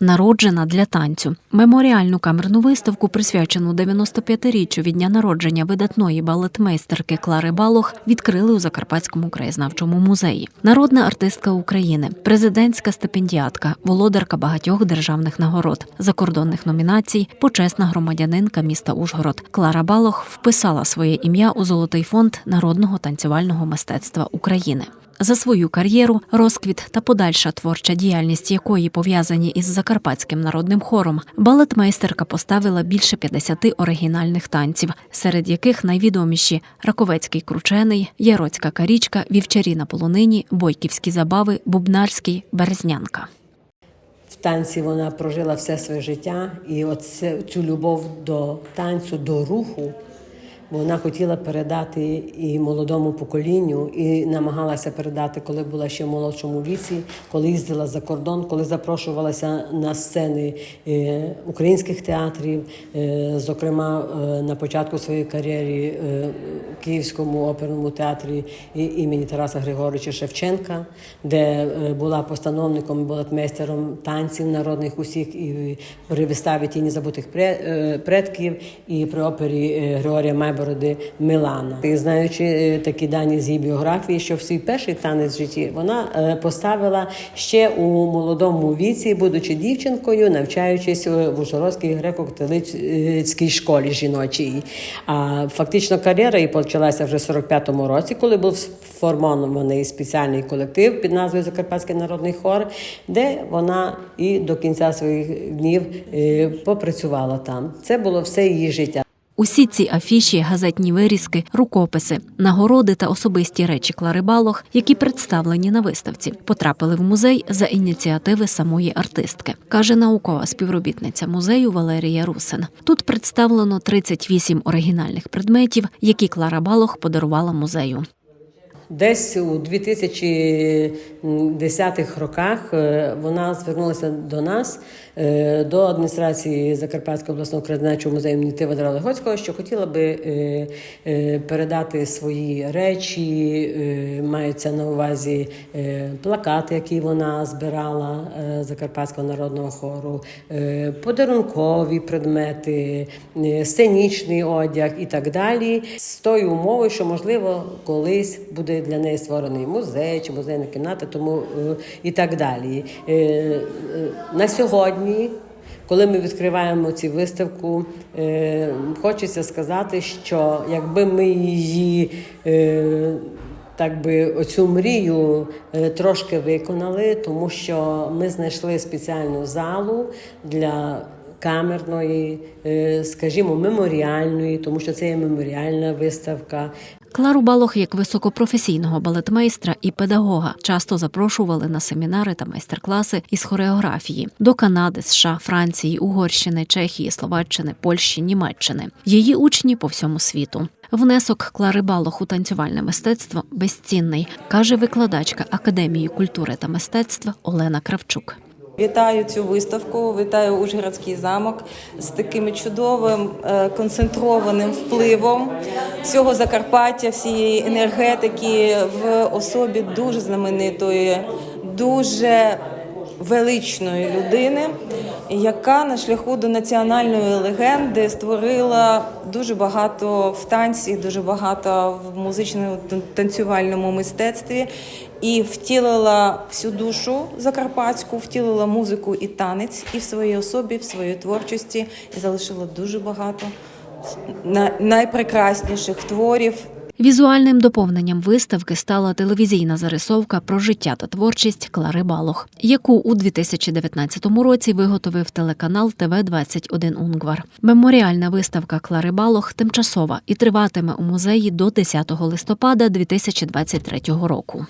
Народжена для танцю. Меморіальну камерну виставку, присвячену 95-річчю від дня народження видатної балетмейстерки Клари Балох, відкрили у Закарпатському краєзнавчому музеї. Народна артистка України, президентська стипендіатка, володарка багатьох державних нагород, закордонних номінацій, почесна громадянинка міста Ужгород. Клара Балох вписала своє ім'я у Золотий фонд народного танцювального мистецтва України. За свою кар'єру, розквіт та подальша творча діяльність якої пов'язані із закарпатським народним хором, балетмейстерка поставила більше 50 оригінальних танців, серед яких найвідоміші Раковецький кручений, Яроцька карічка, Вівчарі на полонині, Бойківські забави, Бубнарський, Березнянка. В танці вона прожила все своє життя, і оце, цю любов до танцю, до руху вона хотіла передати і молодому поколінню, і намагалася передати, коли була ще в молодшому віці, коли їздила за кордон, коли запрошувалася на сцени е, українських театрів, е, зокрема е, на початку своєї кар'єри в Київському оперному театрі імені Тараса Григоровича Шевченка, де була постановником, балетмейстером танців народних усіх і при виставі Тіні забутих предків, і при опері Григорія Майбороди Милана. І знаючи е, такі дані з її біографії, що в свій перший танець в житті вона е, поставила ще у молодому віці, будучи дівчинкою, навчаючись е, в Ужгородській греко-католицькій школі жіночій. А фактично кар'єра її почалася вже в 45-му році, коли був сформований спеціальний колектив під назвою Закарпатський народний хор, де вона і до кінця своїх днів попрацювала там. Це було все її життя. Усі ці афіші, газетні вирізки, рукописи, нагороди та особисті речі Клари Балох, які представлені на виставці, потрапили в музей за ініціативи самої артистки, каже наукова співробітниця музею Валерія Русин. Тут представлено 38 оригінальних предметів, які Клара Балох подарувала музею. Десь у 2010-х роках е, вона звернулася до нас, е, до адміністрації Закарпатського обласного краєзнавчого музею імені Тиводора Легоцького, що хотіла би е, передати свої речі, маються на увазі плакати, які вона збирала Закарпатського народного хору, подарункові предмети, сценічний одяг і так далі, з тою умовою, що можливо колись буде для неї створений музей чи музейна кімната, тому е, і так далі. Е, е, На сьогодні. Коли ми відкриваємо цю виставку, хочеться сказати, що якби ми її е, так би оцю мрію трошки виконали, тому що ми знайшли спеціальну залу для камерної, скажімо, меморіальної, тому що це є меморіальна виставка. Клару Балох як високопрофесійного балетмейстра і педагога часто запрошували на семінари та майстер-класи із хореографії до Канади, США, Франції, Угорщини, Чехії, Словаччини, Польщі, Німеччини. Її учні по всьому світу. Внесок Клари Балох у танцювальне мистецтво безцінний, каже викладачка Академії культури та мистецтва Олена Кравчук. Вітаю цю виставку, вітаю Ужгородський замок з таким чудовим е, концентрованим впливом всього Закарпаття, всієї енергетики в особі дуже знаменитої, дуже величної людини, яка на шляху до національної легенди створила дуже багато в танці, дуже багато в музичному танцювальному мистецтві і втілила всю душу закарпатську, втілила музику і танець і в своїй особі, в своїй творчості, і залишила дуже багато на- найпрекрасніших творів Візуальним доповненням виставки стала телевізійна зарисовка про життя та творчість Клари Балох, яку у 2019 році виготовив телеканал ТВ 21 Унгвар. Меморіальна виставка Клари Балох тимчасова і триватиме у музеї до 10 листопада 2023 року.